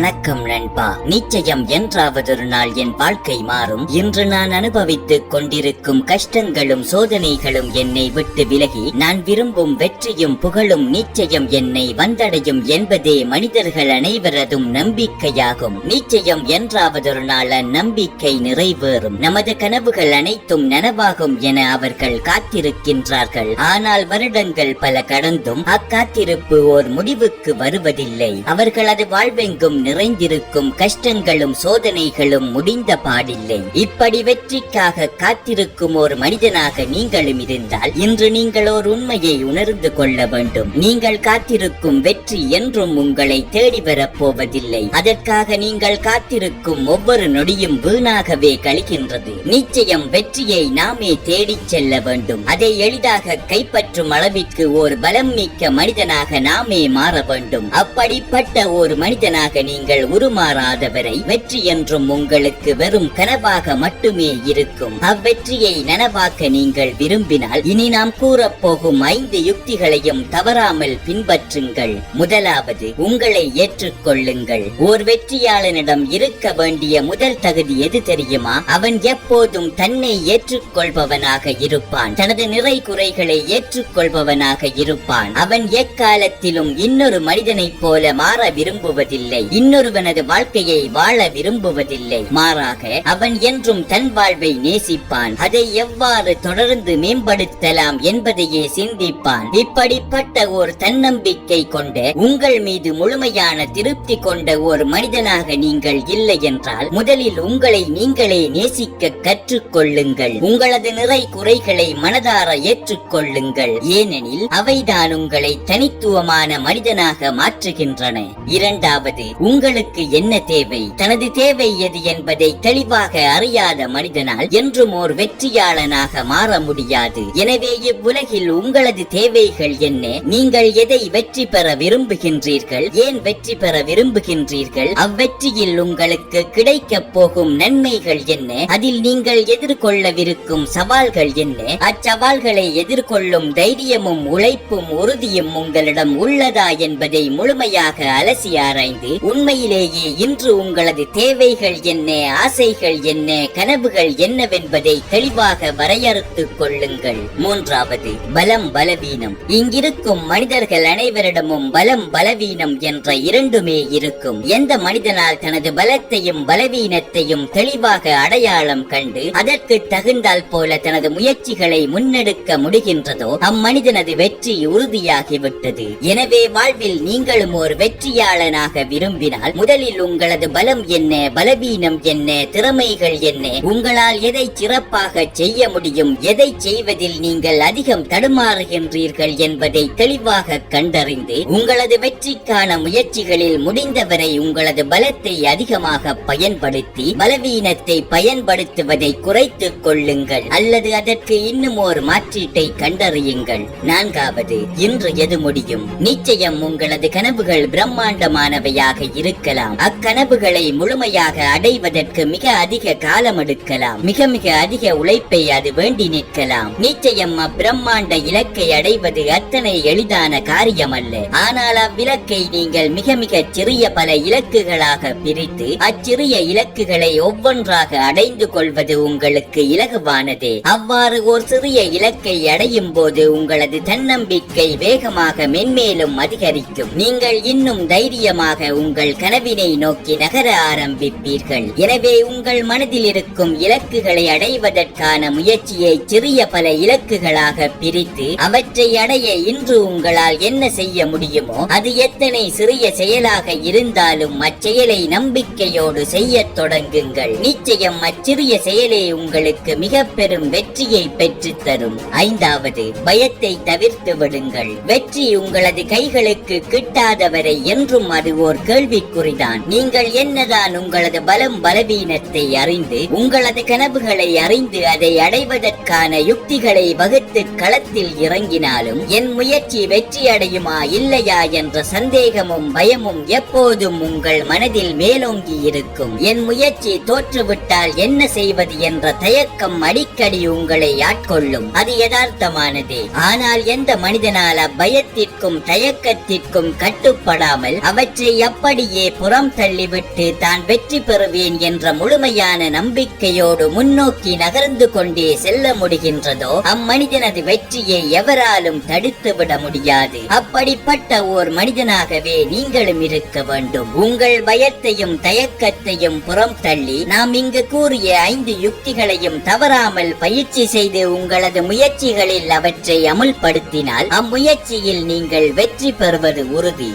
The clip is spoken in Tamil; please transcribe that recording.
வணக்கம் நண்பா. நிச்சயம் என்றாவது ஒரு நாள் என் வாழ்க்கை மாறும். இன்று நான் அனுபவித்துக் கொண்டிருக்கும் கஷ்டங்களும் சோதனைகளும் என்னை விட்டு விலகி நான் விரும்பும் வெற்றியும் புகழும் நிச்சயம் என்னை வந்தடையும் என்பதே மனிதர்கள் அனைவரதும் நம்பிக்கையாகும். நிச்சயம் என்றாவது ஒரு நாள் அந்நம்பிக்கை நிறைவேறும். நமது கனவுகள் அனைத்தும் நனவாகும் என அவர்கள் காத்திருக்கின்றார்கள். ஆனால் வருடங்கள் பல கடந்தும் அக்காத்திருப்பு ஓர் முடிவுக்கு வருவதில்லை. அவர்களது வாழ்வெங்கும் நிறைந்திருக்கும் கஷ்டங்களும் சோதனைகளும் முடிந்த பாடில்லை. இப்படி வெற்றிக்காக காத்திருக்கும் ஒரு மனிதனாக நீங்களும் இருந்தால் இன்று நீங்கள் ஒரு உண்மையை உணர்ந்து கொள்ள வேண்டும். நீங்கள் காத்திருக்கும் வெற்றி என்றும் உங்களை தேடி வரப் போவதில்லை. அதற்காக நீங்கள் காத்திருக்கும் ஒவ்வொரு நொடியும் வீணாகவே கழிகின்றது நிச்சயம் வெற்றியை நாமே தேடிச் செல்ல வேண்டும். அதை எளிதாக கைப்பற்றும் அளவிற்கு ஒரு பலம் மிக்க மனிதனாக நாமே மாற வேண்டும். அப்படிப்பட்ட ஒரு மனிதனாக நீங்கள் உருமாறாதவரை வெற்றி என்றும் உங்களுக்கு வெறும் கனவாக மட்டுமே இருக்கும். அவ்வெற்றியை நனவாக்க நீங்கள் விரும்பினால் இனி நாம் கூறப்போகும் ஐந்து யுக்திகளையும் தவறாமல் பின்பற்றுங்கள். முதலாவது உங்களை ஏற்றுக்கொள்ளுங்கள். ஓர் வெற்றியாளனிடம் இருக்க வேண்டிய முதல் தகுதி எது தெரியுமா? அவன் எப்போதும் தன்னை ஏற்றுக்கொள்பவனாக இருப்பான். தனது நிறை குறைகளை ஏற்றுக்கொள்பவனாக இருப்பான். அவன் எக்காலத்திலும் இன்னொரு மனிதனைப் போல மாற விரும்புவதில்லை. இன்னொருவனது வாழ்க்கையை வாழ விரும்புவதில்லை. மாறாக அவன் என்றும் தன் வாழ்வை நேசிப்பான். அதை எவ்வாறு தொடர்ந்து மேம்படுத்தலாம் என்பதையே சிந்திப்பான். இப்படிப்பட்ட ஒரு தன்னம்பிக்கை கொண்ட உங்கள் மீது முழுமையான திருப்தி கொண்ட ஒரு மனிதனாக நீங்கள் இல்லை என்றால் முதலில் உங்களை நீங்களே நேசிக்க கற்றுக்கொள்ளுங்கள். உங்களது நிறை குறைகளை மனதார ஏற்றுக்கொள்ளுங்கள். ஏனெனில் அவைதான் உங்களை தனித்துவமான மனிதனாக மாற்றுகின்றன. இரண்டாவது உங்களுக்கு என்ன தேவை? தனது தேவை எது என்பதை தெளிவாக அறியாத மனிதனால் என்றும் ஓர் வெற்றியாளனாக மாற முடியாது. எனவே இவ்வுலகில் உங்களது தேவைகள் என்ன? நீங்கள் எதை வெற்றி பெற விரும்புகின்றீர்கள்? ஏன் வெற்றி பெற விரும்புகின்றீர்கள்? அவ்வெற்றியில் உங்களுக்கு கிடைக்கப் போகும் நன்மைகள் என்ன? அதில் நீங்கள் எதிர்கொள்ளவிருக்கும் சவால்கள் என்ன? அச்சவால்களை எதிர்கொள்ளும் தைரியமும் உழைப்பும் உறுதியும் உங்களிடம் உள்ளதா என்பதை முழுமையாக அலசி ஆராய்ந்து உன் உண்மையிலேயே இன்று உங்களது தேவைகள் என்ன ஆசைகள் என்ன கனவுகள் என்னவென்பதை தெளிவாக வரையறுத்துக் கொள்ளுங்கள். மூன்றாவது பலம் பலவீனம். இங்கிருக்கும் மனிதர்கள் அனைவரிடமும் பலம் பலவீனம் என்ற இரண்டுமே இருக்கும். எந்த மனிதனால் தனது பலத்தையும் பலவீனத்தையும் தெளிவாக அடையாளம் கண்டு அதற்கு தகுந்தால் போல தனது முயற்சிகளை முன்னெடுக்க முடிகின்றதோ அம்மனிதனது வெற்றி உறுதியாகிவிட்டது. எனவே வாழ்வில் நீங்களும் ஒரு வெற்றியாளனாக விரும்பி விரும்பினால் முதலில் உங்களது பலம் என்ன பலவீனம் என்ன திறமைகள் என்ன உங்களால் எதை சிறப்பாக செய்ய முடியும் எதை செய்வதில் நீங்கள் அதிகம் தடுமாறுகின்றீர்கள் என்பதை தெளிவாக கண்டறிந்து உங்களது வெற்றிக்கான முயற்சிகளில் முடிந்தவரை உங்களது பலத்தை அதிகமாக பயன்படுத்தி பலவீனத்தை பயன்படுத்துவதை குறைத்துக் கொள்ளுங்கள் அல்லது அதற்கு இன்னும் ஒரு மாற்றீட்டை கண்டறியுங்கள். நான்காவது இன்று எது முடியும்? நிச்சயம் உங்களது கனவுகள் பிரம்மாண்டமானவையாக இருக்கலாம். அக்கனவுகளை முழுமையாக அடைவதற்கு மிக அதிக காலம் எடுக்கலாம் மிக மிக அதிக உழைப்பை அது வேண்டி நிற்கலாம். நிச்சயம் அப்பிரம்மாண்ட இலக்கை அடைவது அத்தனை எளிதான காரியம் அல்ல ஆனால் அவ்விலக்கை நீங்கள் மிக மிக சிறிய பல இலக்குகளாக பிரித்து அச்சிறிய இலக்குகளை ஒவ்வொன்றாக அடைந்து கொள்வது உங்களுக்கு இலகுவானதே. அவ்வாறு ஒரு சிறிய இலக்கை அடையும் போது உங்களது தன்னம்பிக்கை வேகமாக மென்மேலும் அதிகரிக்கும். நீங்கள் இன்னும் தைரியமாக உங்கள் கனவினை நோக்கி நகர ஆரம்பிப்பீர்கள். எனவே உங்கள் மனதில் இருக்கும் இலக்குகளை அடைவதற்கான முயற்சியை சிறிய பல இலக்குகளாக பிரித்து அவற்றை அடைய இன்று உங்களால் என்ன செய்ய முடியுமோ அது எத்தனை சிறிய செயலாக இருந்தாலும் அச்செயலை நம்பிக்கையோடு செய்ய தொடங்குங்கள். நிச்சயம் அச்சிறிய செயலே உங்களுக்கு மிக பெரும் வெற்றியை பெற்று தரும். ஐந்தாவது பயத்தை தவிர்த்து விடுங்கள். வெற்றி உங்களது கைகளுக்கு கிட்டாதவரை என்றும் அது ஓர் கேள்வி கேள்விக்குறிதான் நீங்கள் என்னதான் உங்களது பலம் பலவீனத்தை அறிந்து உங்களது கனவுகளை அறிந்து அதை அடைவதற்கான யுக்திகளை வகுத்து களத்தில் இறங்கினாலும் என் முயற்சி வெற்றி அடையுமா இல்லையா என்ற சந்தேகமும் பயமும் எப்போதும் உங்கள் மனதில் மேலோங்கி இருக்கும். என் முயற்சி தோற்றுவிட்டால் என்ன செய்வது என்ற தயக்கம் அடிக்கடி உங்களை ஆட்கொள்ளும். அது யதார்த்தமானதே. ஆனால் எந்த மனிதனால் அப்பயத்திற்கும் தயக்கத்திற்கும் கட்டுப்படாமல் அவற்றை அப்படி எதிரியே புறம் தள்ளிவிட்டு தான் வெற்றி பெறுவேன் என்ற முழுமையான நம்பிக்கையோடு முன்னோக்கி நகர்ந்து கொண்டே செல்ல முடிகின்றதோ அம்மனிதனது வெற்றியை எவராலும் தடுத்துவிட முடியாது. அப்படிப்பட்ட ஓர் மனிதனாகவே நீங்களும் இருக்க வேண்டும். உங்கள் பயத்தையும் தயக்கத்தையும் புறம் தள்ளி நாம் இங்கு கூறிய ஐந்து யுக்திகளையும் தவறாமல் பயிற்சி செய்து உங்களது முயற்சிகளில் அவற்றை அமுல்படுத்தினால் அம்முயற்சியில் நீங்கள் வெற்றி பெறுவது உறுதி.